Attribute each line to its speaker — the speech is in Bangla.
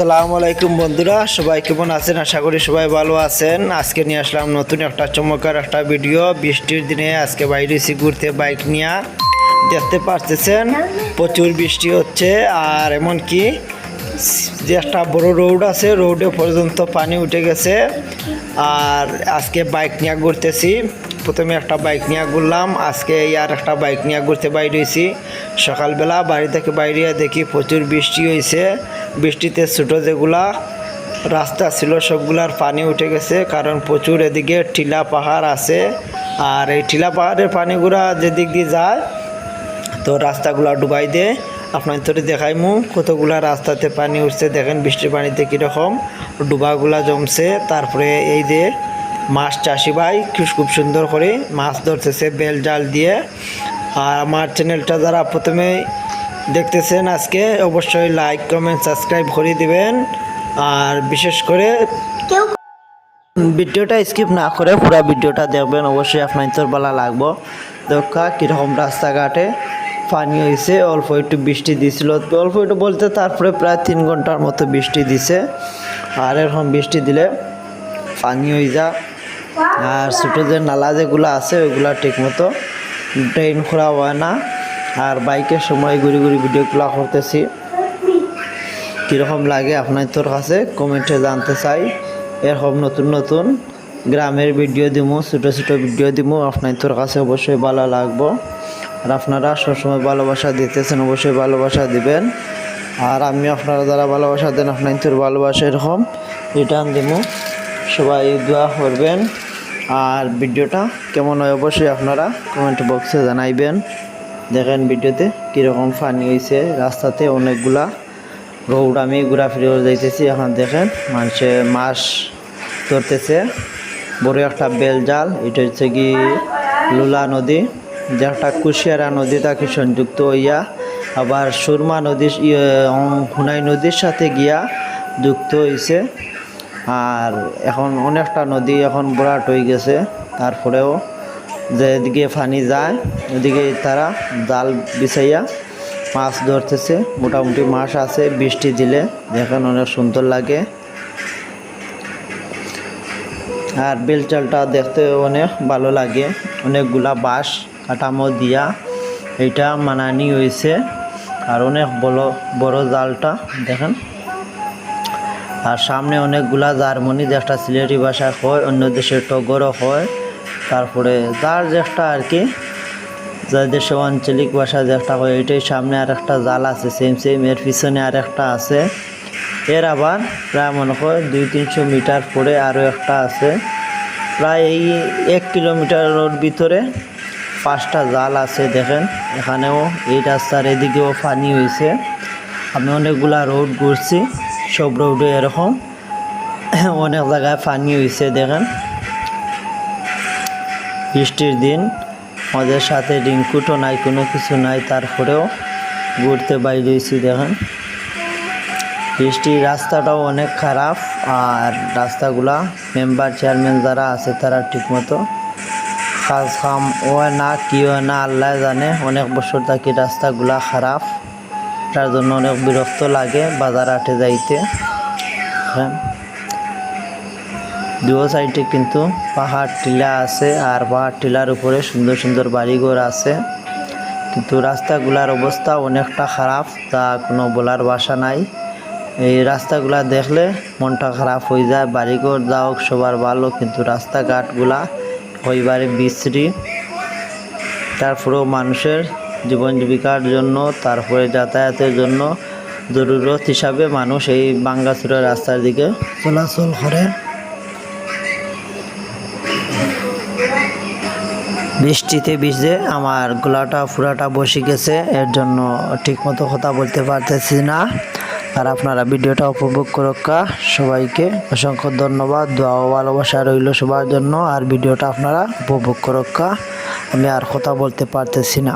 Speaker 1: আসসালামু আলাইকুম বন্ধুরা, সবাই কেমন আছেন? আশা করি সবাই ভালো আছেন। আজকে নিয়ে আসলাম নতুন একটা চমৎকার একটা ভিডিও। বৃষ্টির দিনে আজকে বাইরে এসে ঘুরতে বাইক নিয়ে। দেখতে পারতেছেন, প্রচুর বৃষ্টি হচ্ছে। আর এমনকি যে একটা বড় রোড আছে, রোডে পর্যন্ত পানি উঠে গেছে। আর আজকে বাইক নিয়ে ঘুরতেছি। প্রথমে একটা বাইক নিয়ে ঘুরলাম। আজকে আর একটা বাইক নিয়ে ঘুরতে বাইরে হয়েছি। সকালবেলা বাড়ি থেকে বাইরে দেখি প্রচুর বৃষ্টি হয়েছে। বৃষ্টিতে ছোটো যেগুলা, রাস্তা ছিল সবগুলার পানি উঠে গেছে কারণ প্রচুর এদিকে টিলা পাহাড় আছে। আর এই টিলা পাহাড়ের পানিগুলা যেদিক দিয়ে যায়, তো রাস্তাগুলা ডুবাই দে। আপনার তোরে দেখাইমু কতগুলা রাস্তাতে পানি উঠছে। দেখেন বৃষ্টির পানিতে কীরকম ডুবাগুলা জমছে। তারপরে এই যে মাছ চাষি ভাই খুব সুন্দর করে মাছ ধরতেছে, বেল জাল দিয়ে। আর আমার চ্যানেলটা যারা প্রথমে দেখতেছেন আজকে, অবশ্যই লাইক কমেন্ট সাবস্ক্রাইব করে দিবেন। আর বিশেষ করে ভিডিওটা স্কিপ না করে পুরো ভিডিওটা দেখবেন, অবশ্যই আপনার তোর ভালো লাগবো। দেখা, কীরকম রাস্তাঘাটে পানি হয়েছে, অল্প একটু বৃষ্টি দিছিল। অল্প একটু বলতে তারপরে প্রায় তিন ঘণ্টার মতো বৃষ্টি দিছে। আর এরকম বৃষ্টি দিলে পানি হয়ে যা আর ছোটো যে নালা যেগুলো আছে, ওইগুলো ঠিক মতো ড্রেন করা হয় না। আর বাইকের সময় ঘুরি ঘুরি ভিডিওগুলো করতেছি। কীরকম লাগে আপনার তোর কাছে? কমেন্টে জানতে চাই। এরকম নতুন নতুন গ্রামের ভিডিও দিব ছোটো ছোটো ভিডিও দিব আপনার তোর কাছে অবশ্যই ভালো লাগবো। আর আপনারা সবসময় ভালোবাসা দিতেছেন, অবশ্যই ভালোবাসা দিবেন। আর আমি আপনারা যারা ভালোবাসা দেন, আপনার তোর ভালোবাসা এরকম রিটার্ন দিব সবাই দোয়া করবেন। আর ভিডিওটা কেমন হয় অবশ্যই আপনারা কমেন্ট বক্সে জানাইবেন। দেখেন ভিডিওতে কীরকম ফানি হয়েছে রাস্তাতে অনেকগুলা রৌড আমি ঘোরাফিরে যাইতেছি। এখন দেখেন, মানুষে মাছ ধরতেছে। বড় একটা বেল জাল, এটা হচ্ছে কি লুলা নদী। যে একটা কুশিয়ারা নদী, তাকে সংযুক্ত হইয়া আবার সুরমা নদী হুনাই নদীর সাথে গিয়া যুক্ত হয়েছে আর এখন অনেকটা নদী এখন বরাট হয়ে গেছে। তারপরেও যেদিকে পানি যায়, ওদিকে তারা জাল বিছাইয়া মাছ ধরতেছে। মোটামুটি মাছ আছে, বৃষ্টি দিলে দেখেন অনেক সুন্দর লাগে। আর বেলচালটা দেখতে অনেক ভালো লাগে। অনেকগুলা বাঁশ, কাঠামো দিয়া এইটা মানানি হয়েছে। আর অনেক বড় বড় জালটা, দেখেন। আর সামনে অনেকগুলা জার্মানি যেটা সিলেটি ভাষা হয়, অন্য দেশের টগরও হয়। তারপরে যার যেটা আর কি যার দেশে আঞ্চলিক ভাষা যেটা হয়, এটাই সামনে আর একটা জাল আছে সেম সেম এর পিছনে আর একটা আছে। এর আবার প্রায় মনে হয় দুই তিনশো মিটার পরে আরও একটা আছে। প্রায় এই এক কিলোমিটারের ভিতরে পাঁচটা জাল আছে, দেখেন। এখানেও এই রাস্তার এদিকেও পানি হয়েছে। আমি অনেকগুলা রোড ঘুরছি। সব রোডে এরকম। অনেক জায়গায় পানি হয়েছে দেখেন। বৃষ্টির দিন, আমাদের সাথে রিঙ্কুটও নাই, কোনো কিছু নাই, তারপরেও ঘুরতে বাইরে হয়েছি দেখেন। বৃষ্টির রাস্তাটাও অনেক খারাপ, আর রাস্তাগুলা মেম্বার চেয়ারম্যান যারা আছে, তারা ঠিকমতো কাজ কাম ও না, কি হয় না, আল্লাহ জানে। অনেক বছর থাকি রাস্তাগুলা খারাপ। তার জন্য অনেক বিরক্ত লাগে বাজার হাটে যাইতে। হ্যাঁ। দুও সাইডে কিন্তু পাহাড় টিলা আছে আর পাহাড় টিলার উপরে সুন্দর সুন্দর বাড়িঘর আছে। কিন্তু রাস্তাগুলার অবস্থা অনেকটা খারাপ, তা কোনো বলার বাসা নাই। এই রাস্তাগুলা দেখলে মনটা খারাপ হয়ে যায়, বাড়িঘর যাও, সবার ভালো, কিন্তু রাস্তাঘাটগুলা হইবারে বিশ্রী। তারপরেও মানুষের জীবন জীবিকার জন্য, তারপরে যাতায়াতের জন্য জরুরত হিসাবে মানুষ এই বাঙ্গাসুরের রাস্তার দিকে চলাচল করে। বৃষ্টিতে ভিজে আমার গলাটা পুরাটা বসে গেছে, এর জন্য ঠিকমতো কথা বলতে পারতেছি না। আর আপনারা ভিডিওটা উপভোগ করক্কা সবাইকে অসংখ্য ধন্যবাদ, দোয়া ভালোবাসা রইল সবার জন্য, আর ভিডিওটা আপনারা উপভোগ করক্কা আমি আর কথা বলতে পারতেছি না।